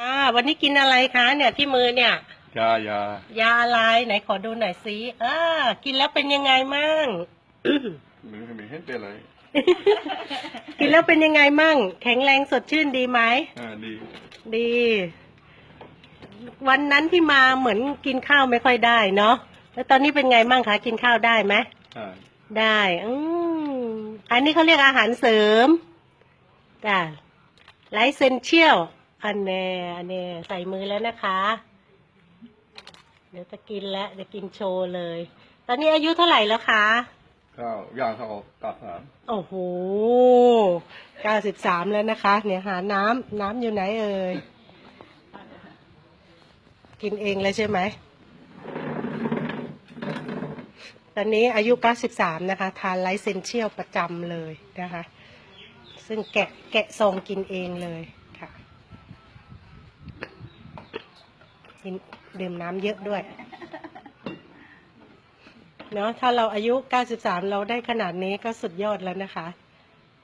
อ่า วันนี้กินอะไรคะ เนี่ยที่มือเนี่ย ยายายาอะไรไหนขอดูหน่อยสิอ่ากินแล้วเป็นยังไงมั่ง ไม่ไม่เห็นเป็นไรกินแล้วเป็นยังไงมั่ง แข็งแรงสดชื่นดีไหม อ่าดีดี วันนั้นที่มาเหมือนกินข้าวไม่ค่อยได้เนาะแล้วตอนนี้เป็นไงมั่งคะกินข้าวได้ไหมอ่าได้ อืมอันนี้เขาเรียกอาหารเสริมจ้ะไลเซนเชียล อันแน่อันแน่ใส่มือแล้วนะคะ เดี๋ยวจะกินแล้วจะกินโชว์เลย ตอนนี้อายุเท่าไหร่แล้วคะข้าวย่างข้าวตับสามโอ้โหเก้าสิบสามแล้วนะคะ เนี่ยหาน้ำน้ำอยู่ไหนเอ่ย กินเองเลยใช่ไหม ตอนนี้อายุ93นะคะ ทานไลท์เซนเชียลประจำเลยนะคะ ซึ่งแกะแกะซองกินเองเลยค่ะ กิน ดื่มน้ำเยอะด้วย เนาะถ้าเราอายุ 93 เราได้ขนาดนี้ก็สุดยอดแล้วนะคะ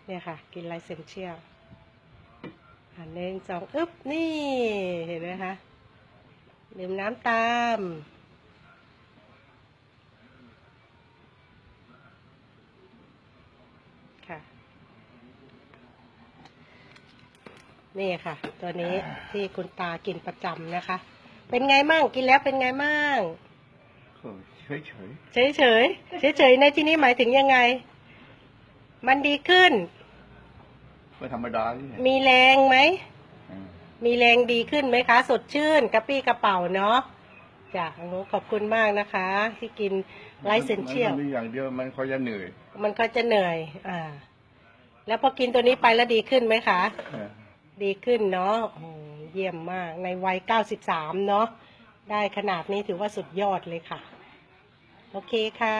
เนี่ยค่ะ กินไลท์เซนเชียลอันหนึ่งสองอึ๊บ นี่เห็นไหมคะ ดื่มน้ำตามค่ะ นี่ค่ะ ตัวนี้ที่คุณตากินประจำนะคะ เป็นไงมั่งกินแล้วเป็นไงมั่งก็เฉยเฉยเฉยเฉยเฉยเฉยๆในที่นี้หมายถึงยังไง มันดีขึ้นๆไม่ธรรมดาที่เนี่ยมีแรงไหมอืมมีแรงดีขึ้นไหมคะ สดชื่นกระปี้กระเป๋าเนาะจ้ะโอ้โหขอบคุณมากนะคะ ที่กินไลท์เซนเชียลมันมีอย่างเดียวมันค่อยจะเหนื่อย มันก็จะเหนื่อย อ่า แล้วพอกินตัวนี้ไปแล้วดีขึ้นไหมคะเออดีขึ้นเนาะโอ้โห เยี่ยมมากในวัย 93 เนาะได้ขนาดนี้ถือว่าสุดยอดเลยค่ะ โอเคค่ะ